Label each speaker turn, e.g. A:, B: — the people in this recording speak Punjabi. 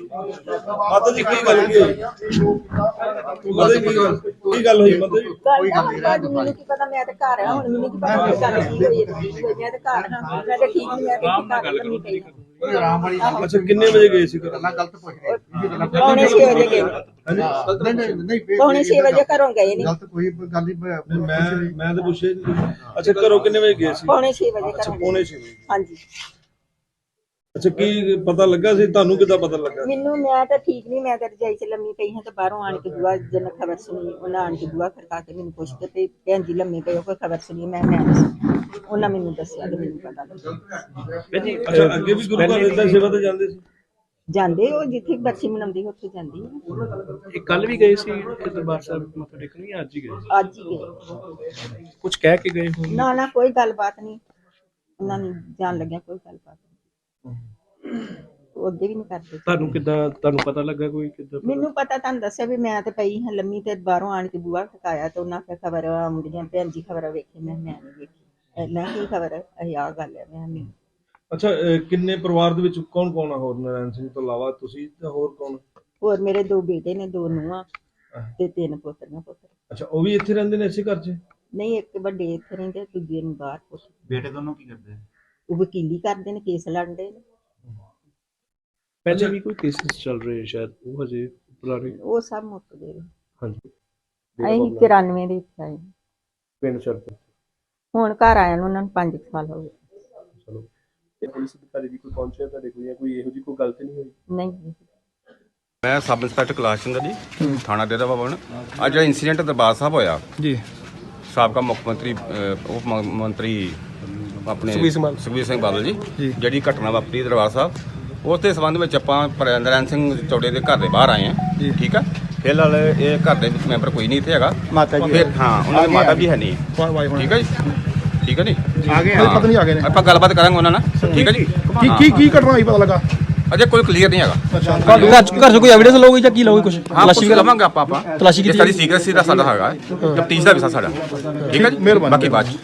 A: ਮਾਤਾ ਜੀ ਕੀ ਗੱਲ ਕੀ ਹੋਈ? ਮਾਤਾ ਜੀ ਕੀ ਗੱਲ? ਕੀ ਗੱਲ ਹੋਈ ਮਾਤਾ ਜੀ?
B: ਗੱਲ ਤਾਂ ਹੁਣ ਬਾਅਦ ਮੈਨੂੰ ਕੀ ਪਤਾ ਮੈਂ ਤੇ ਘਰ ਆ ਹੁਣ ਮੈਨੂੰ ਕੀ ਪਤਾ ਕੀ ਗੱਲ ਕੀ ਹੋਈ ਹੈ, ਮੈਂ ਤੇ ਘਰ ਹਾਂ ਮੈਂ ਤੇ ਠੀਕ ਨਹੀਂ ਮੈਂ ਤੇ ਘਰ ਲੰਮੀ ਪਈ। ਹਾਂ।
A: ਅੱਛਾ ਕਿੰਨੇ ਵਜੇ ਗਏ ਸੀ ਘਰ
C: ਗਲਤ ਪੁੱਛ ਰਹੇ
B: ਪੌਣੇ 6 ਵਜੇ ਗਏ
C: ਨਹੀਂ ਨਹੀਂ ਨਹੀਂ
B: ਪੌਣੇ 6 ਵਜੇ ਘਰੋਂ ਗਏ ਨਹੀਂ।
C: ਗਲਤ ਕੋਈ ਗੱਲ ਨਹੀਂ
A: ਨਹੀਂ, ਮੈਂ ਮੈਂ ਤਾਂ ਪੁੱਛਿਆ ਹੀ ਨਹੀਂ। ਅੱਛਾ ਘਰੋਂ ਕਿੰਨੇ ਵਜੇ ਗਏ ਸੀ?
B: ਪੌਣੇ 6 ਵਜੇ
A: ਅੱਛਾ
B: ਘਰੋਂ ਗਏ।
A: ਪੌਣੇ ਛੇ ਵਜੇ।
B: ਹਾਂਜੀ।
A: ਅੱਛਾ ਕੀ ਪਤਾ ਲੱਗਾ ਸੀ? ਤੁਹਾਨੂੰ ਕਿੱਦਾਂ ਪਤਾ ਲੱਗਾ?
B: ਮੈਨੂੰ ਮੈਂ ਤਾਂ ਠੀਕ ਨਹੀਂ ਮੈਂ ਤਾਂ ਰਜਾਈ ਚ ਲੰਮੀ ਪਈ ਹਾਂ ਤੇ ਬਾਹਰੋਂ ਆਣ ਕੇ ਦੁਆ ਜਨ ਖਬਰ ਸੁਣੀ ਉਹਨਾਂ ਆਣ ਕੇ ਦੁਆ ਖੜਕਾ ਕੇ ਮੈਨੂੰ ਪੁੱਛਦੇ ਤੇ ਭੈਣ ਜੀ ਲੰਮੀ ਪਈ ਹੋ ਕੋਈ ਖਬਰ ਸੁਣੀ ਮੈਂ ਮੈਂ। ਉਹਨਾਂ ਮੈਨੂੰ ਦੱਸਿਆ ਤੇ ਮੈਨੂੰ ਪਤਾ ਲੱਗਾ।
A: ਅੱਛਾ ਅੱਗੇ ਵੀ ਗੁਰੂ ਘਰ ਇਦਾਂ ਸੇਵਾ ਤੇ ਜਾਂਦੇ ਸੀ?
B: ਜਾਂਦੇ ਉਹ ਜਿੱਥੇ ਬਰਸੀ ਮਨਾਉਂਦੀ ਉੱਥੇ ਜਾਂਦੀ।
D: ਇਹ ਕੱਲ ਵੀ ਗਏ ਸੀ ਇੱਥੇ ਦਰਬਾਰ ਸਾਹਿਬ ਮੱਥਾ ਟੇਕਣ ਜਾਂ ਅੱਜ ਹੀ ਗਏ?
B: ਅੱਜ ਹੀ ਗਏ।
D: ਕੁਝ ਕਹਿ ਕੇ ਗਏ ਹੋਣ
B: ਨਾ ਨਾ ਕੋਈ ਗੱਲਬਾਤ ਨਹੀਂ। ਉਹਨਾਂ ਨੂੰ ਜਾਣ ਲੱਗਿਆ ਕੋਈ ਗੱਲਬਾਤ ਉਹ ਅੱਗੇ ਵੀ ਨਹੀਂ ਕਰਦੇ
D: ਤੁਹਾਨੂੰ ਕਿੱਦਾਂ ਤੁਹਾਨੂੰ ਪਤਾ ਲੱਗਾ ਕੋਈ ਕਿੱਦਾਂ?
B: ਮੈਨੂੰ ਪਤਾ ਤੁਹਾਨੂੰ ਦੱਸਿਆ ਵੀ ਮੈਂ ਤੇ ਪਈ ਹਾਂ ਲੰਮੀ ਤੇ ਬਾਹਰੋਂ ਆਣ ਕੇ ਬੂਹਾ ਖਕਾਇਆ ਤੇ ਉਹਨਾਂ ਕੇ ਖਬਰ ਆਉਂਦੀਆਂ ਭੈਣ ਜੀ ਖਬਰ ਵੇਖੀ ਮੈਂ ਮੈਂ ਨਹੀਂ ਵੇਖੀ। ਅਹ ਮੈਂ ਕੀ ਖਬਰ ਇਹ ਆ ਗੱਲ ਹੈ ਮੈਂ ਨਹੀਂ।
A: ਅੱਛਾ ਅਹ, ਕਿੰਨੇ ਪਰਿਵਾਰ ਦੇ ਵਿੱਚ ਕੌਣ ਕੌਣ ਆ ਹੋਰ ਨਾਰਾਇਣ ਸਿੰਘ ਤੋਂ ਇਲਾਵਾ? ਤੁਸੀਂ ਤੇ ਹੋਰ ਕੌਣ?
B: ਹੋਰ ਮੇਰੇ ਦੋ ਬੇਟੇ ਨੇ ਦੋ ਨੂੰਹਾਂ ਤੇ ਤਿੰਨ ਪੁੱਤਰੀਆਂ ਪੁੱਤਰ।
A: ਅੱਛਾ ਉਹ ਵੀ ਇੱਥੇ ਰਹਿੰਦੇ ਨੇ ਇਸੇ ਘਰ 'ਚ?
B: ਨਹੀਂ ਇੱਕ ਵੱਡੇ ਇੱਥੇ ਰਹਿੰਦੇ ਦੂਜੇ ਨੂੰ ਬਾਹਰ ਪੁੱਤ
C: ਬੇਟੇ ਦੋਨੋਂ ਕੀ ਕਰਦੇ
B: ਉਹ ਵਕੀਲੀ ਕਰਦੇ ਨੇ ਕੇਸ ਲੜਦੇ ਨੇ।
D: ਪਹਿਲੇ ਵੀ ਕੋਈ ਕੇਸਿਸ ਚੱਲ ਰਹੇ ਸ਼ਾਇਦ? ਉਹ ਹਜੇ ਪੁਰਾਣੇ?
B: ਉਹ ਸਭ ਮੁੱਕ ਗਏ ਨੇ।
D: ਹਾਂਜੀ।
B: ਅਸੀਂ 94 ਦੇ ਵਿੱਚ ਆਏ।
D: ਪਿੰਡ ਸ਼ਰਤ
B: ਹੁਣ ਘਰ ਆਇਆ ਨੂੰ ਉਹਨਾਂ ਨੂੰ 5 ਸਾਲ ਹੋ ਗਏ।
D: ਚਲੋ। ਤੇ ਪੁਲਿਸ ਅਧਿਕਾਰੀ ਵੀ ਕੋਈ ਪਹੁੰਚਿਆ ਤੁਹਾਡੇ ਕੋਲ ਜਾਂ ਕੋਈ ਇਹੋ ਜਿਹੀ ਕੋਈ ਗਲਤੀ ਨਹੀਂ ਹੋਈ?
B: ਨਹੀਂ।
E: ਮੈਂ ਸਬ ਇੰਸਪੈਕਟਰ ਕੈਲਾਸ਼ ਚੰਦਰ ਜੀ ਥਾਣਾ ਡੇਰਾ ਭਵਨ ਅੱਜ ਜਿਹੜਾ ਇਨਸੀਡੈਂਟ ਦਰਬਾਰ ਸਾਹਿਬ ਹੋਇਆ।
D: ਜੀ।
E: ਸਾਬਕਾ ਮੁੱਖ ਮੰਤਰੀ ਅਹ, ਉਪ ਮ- ਮੰਤਰੀ ਆਪਣੇ
D: ਸੁਖਬੀਰ ਸਿੰਘ ਬਾਦਲ।
E: ਸੁਖਬੀਰ ਸਿੰਘ ਬਾਦਲ ਜੀ ਜਿਹੜੀ ਘਟਨਾ ਵਾਪਰੀ ਦਰਬਾਰ ਸਾਹਿਬ ਉਸ ਦੇ ਸੰਬੰਧ ਵਿੱਚ ਆਪਾਂ ਨਰਾਇਣ ਸਿੰਘ ਚੌੜੇ ਦੇ ਘਰ ਦੇ ਬਾਹਰ ਆਏ ਹਾਂ। ਠੀਕ ਆ? ਫਿਲਹਾਲ ਇਹ ਘਰ ਦੇ ਵਿੱਚ ਮੈਂਬਰ ਕੋਈ ਨਹੀਂ ਇੱਥੇ ਹੈਗਾ।
C: ਮਾਤਾ ਜੀ
E: ਫਿਰ ਹਾਂ। ਉਹਨਾਂ ਦੀ ਮਾਤਾ ਵੀ ਹੈ ਨਹੀਂ।
C: ਵਾਹ ਵਾਹ
E: ਠੀਕ ਹੈ ਜੀ? ਠੀਕ ਹੈ ਜੀ?
C: ਆ ਗਏ
E: ਹਾਂ।
C: ਪਤਾ ਨਹੀਂ ਆ ਗਏ ਨੇ।
E: ਆਪਾਂ ਗੱਲਬਾਤ ਕਰਾਂਗੇ ਉਹਨਾਂ ਨਾਲ। ਠੀਕ ਹੈ ਜੀ?
C: ਕੀ ਕੀ ਕੀ ਘਟਨਾ ਹੋਈ ਪਤਾ ਲੱਗਾ?
E: ਅਜੇ ਕੋਈ ਕਲੀਅਰ ਨਹੀਂ ਹੈਗਾ।
F: ਘਰ ਘਰ ਚੋਂ ਕੋਈ ਐਵੀਡੈਂਸ ਲਓਗੇ ਜਾਂ ਕੀ ਲਓਗੇ ਕੁਝ
E: ਹਾਂ ਤਲਾਸ਼ੀ ਲਵਾਂਗੇ ਆਪਾਂ ਆਪਾਂ।
F: ਤਲਾਸ਼ੀ
E: ਇਹ
F: ਕੀਤੀ
E: ਸਾਡੀ ਸੀਕ੍ਰੇਸੀ ਦਾ ਸਾਡਾ ਹੈਗਾ। ਤਫਤੀਸ਼ ਦਾ ਵਿਸ਼ਾ ਸਾਡਾ। ਠੀਕ ਹੈ ਜੀ?
C: ਮਿਹਰਬਾਨੀ।
E: ਬਾਕੀ ਬਾਅਦ 'ਚ।